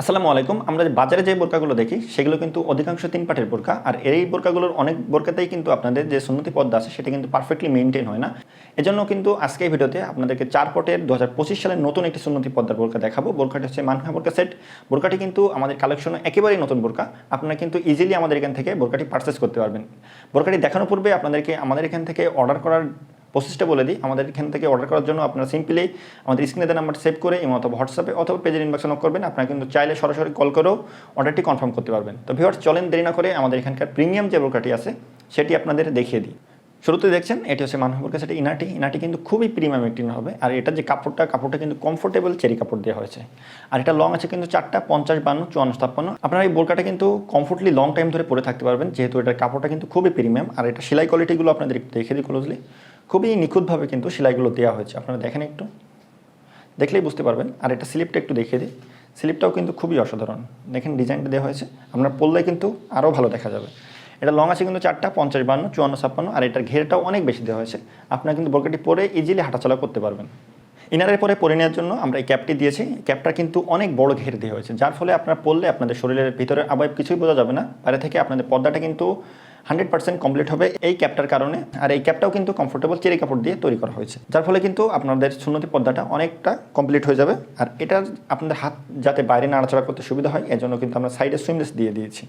আসসালামু আলাইকুম। আমরা বাজারে যে বোরকাগুলো দেখি, সেগুলো কিন্তু অধিকাংশ তিন পাটের বোরকা। আর এই বোরকাগুলোর অনেক বোরকাতেই কিন্তু আপনাদের যে সুন্নতি পদ্মা আছে, সেটা কিন্তু পারফেক্টলি মেনটেন হয় না। এজন্য কিন্তু আজকে এই ভিডিওতে আপনাদেরকে চার পটের দু হাজার পঁচিশ সালের নতুন একটি সুন্নতি পদ্মার বোরকা দেখাবো। বোরকাটি হচ্ছে মানহা বোরকা সেট। বোরকাটি কিন্তু আমাদের কালেকশনে একেবারেই নতুন বোরকা। আপনারা কিন্তু ইজিলি আমাদের এখান থেকে বোরকাটি পারচেস করতে পারবেন। বোরকাটি দেখানোর পূর্বে আপনাদেরকে আমাদের এখান থেকে অর্ডার করার প্রসেসটা বলে দিই। আমাদের এখান থেকে অর্ডার করার জন্য আপনারা সিম্পলি আমাদের স্ক্রিনে নাম্বার সেভ করে এবং অথবা হোয়াটসঅ্যাপে অথবা পেজের ইনবক্সে নক করবেন। আপনারা কিন্তু চাইলে সরাসরি কল করেও অর্ডারটি কনফার্ম করতে পারবেন। তো ভিউয়ার্স চলেন দেরি না করে আমাদের এখানকার প্রিমিয়াম যে বোরকাটি আছে, সেটি আপনাদের দেখিয়ে দিই। শুরুতে দেখছেন, এটি হচ্ছে মানহাপুর কাছে ইনাটি। ইনাটি কিন্তু খুবই প্রিমিয়াম একটি হবে। আর এটা যে কাপড়টা কাপড়টা কিন্তু কমফোর্টেবল চেরি কাপড় দেওয়া হয়েছে। আর এটা লং আছে কিন্তু চারটা, পঞ্চাশ, বান্ন, চুয়ান্ন, ছাপ্পান্ন। আপনারা এই বোরকাটা কিন্তু কমফোর্টলি লং টাইম ধরে পরে থাকতে পারবেন। যেহেতু এটার কাপড়টা কিন্তু খুবই প্রিমিয়াম আর এটা সেলাই কোয়ালিটিগুলো আপনাদের একটু দেখে দিই ক্লোজলি খুবই নিখুঁতভাবে কিন্তু সেলাইগুলো দেওয়া হয়েছে। আপনারা দেখেন একটু। দেখলেই বুঝতে পারবেন। আর এটা স্লিপটা একটু দেখিয়ে দিই। স্লিপটাও কিন্তু খুবই অসাধারণ। দেখেন ডিজাইনটা দেওয়া হয়েছে। আপনার পরলে কিন্তু আরও ভালো দেখা যাবে। এটা লং আছে কিন্তু চারটা, পঞ্চাশ, বান্ন, চুয়ান্ন, ছাপ্পান্ন। আর এটার ঘেরটাও অনেক বেশি দেওয়া হয়েছে। আপনারা কিন্তু বোরকাটি পরে ইজিলি হাঁটাচলা করতে পারবেন। ইনারের পরে পরে নেওয়ার জন্য আমরা এই ক্যাপটি দিয়েছি। ক্যাপটা কিন্তু অনেক বড় ঘের দেওয়া হয়েছে। যার ফলে আপনার পরলে আপনাদের শরীরের ভিতরে আবার কিছুই বোঝা যাবে না। বাইরে থেকে আপনাদের পর্দাটা কিন্তু হান্ড্রেড পার্সেন্ট কমপ্লিট হবে এই ক্যাপটার কারণে। আর এই ক্যাপটাও কিন্তু কমফোর্টেবল চেরি কাপড় দিয়ে তৈরি করা হয়েছে। যার ফলে কিন্তু আপনাদের সুন্নতি পর্দাটা অনেকটা কমপ্লিট হয়ে যাবে। আর এটার আপনাদের হাত যাতে বাইরে নাড়াচড়া করতে সুবিধা হয়, এজন্য কিন্তু আমরা সাইডে সুইমলেস দিয়ে দিয়েছি।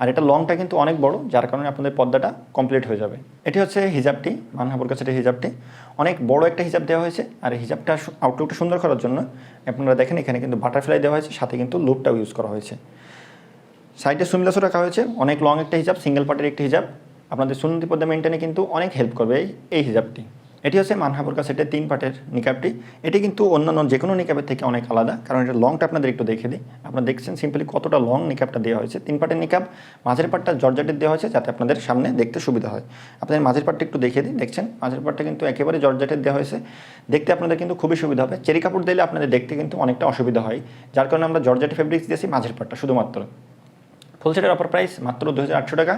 আর এটা লংটা কিন্তু অনেক বড়, যার কারণে আপনাদের পর্দাটা কমপ্লিট হয়ে যাবে। এটি হচ্ছে হিজাবটি মানহাবুর কাছে এটা হিজাবটি। অনেক বড় একটা হিজাব দেওয়া হয়েছে। আর হিজাবটা আউটলুকটা সুন্দর করার জন্য আপনারা দেখেন এখানে কিন্তু বাটারফ্লাই দেওয়া হয়েছে, সাথে কিন্তু লুপটাও ইউজ করা হয়েছে। সাইডে সুইমলেসও রাখা হয়েছে। অনেক লং একটা হিজাব সিঙ্গেল পার্টের একটি হিজাব। আপনাদের সুন্নতি পদ্মা মেনটেনে কিন্তু অনেক হেল্প করবে এই এই হিজাবটি। এটি হচ্ছে মানহাবুর কাছে সেটের তিন পার্টের নিকাবটি। এটি কিন্তু অন্যান্য যে কোনো নিকাবের থেকে অনেক আলাদা, কারণ এটা লংটা আপনাদের একটু দেখে দিই। আপনারা দেখছেন সিম্পলি কতটা লং নিকাবটা দেওয়া হয়েছে। তিন পার্টের নিকাব, মাঝের পার্টটা জর্জাটের দেওয়া হয়েছে, যাতে আপনাদের সামনে দেখতে সুবিধা হয়। আপনাদের মাঝের পার্টটা একটু দেখে দিই, দেখছেন? মাঝের পার্টটা কিন্তু একেবারে জর্জাটের দেওয়া হয়েছে। দেখতে আপনাদের কিন্তু খুবই সুবিধা হবে। চেরি কাপড় দিলে আপনাদের দেখতে কিন্তু অনেকটা অসুবিধা হয়। যার কারণে আমরা জর্জাটি ফেব্রিক্স দিয়েছি মাঝের পার্টটা শুধুমাত্র। ফুল সেটের অফার প্রাইস মাত্র দু হাজার আটশো টাকা।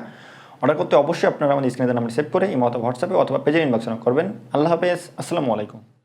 অর্ডার করতে অবশ্যই আপনারা আমাদের স্ক্রিনে নাম্বার সেভ করে ইমো অথবা হোয়াটসঅ্যাপে অথবা পেজের ইনবক্সে করবেন। আল্লাহ হাফেজ। আসসালামু আলাইকুম।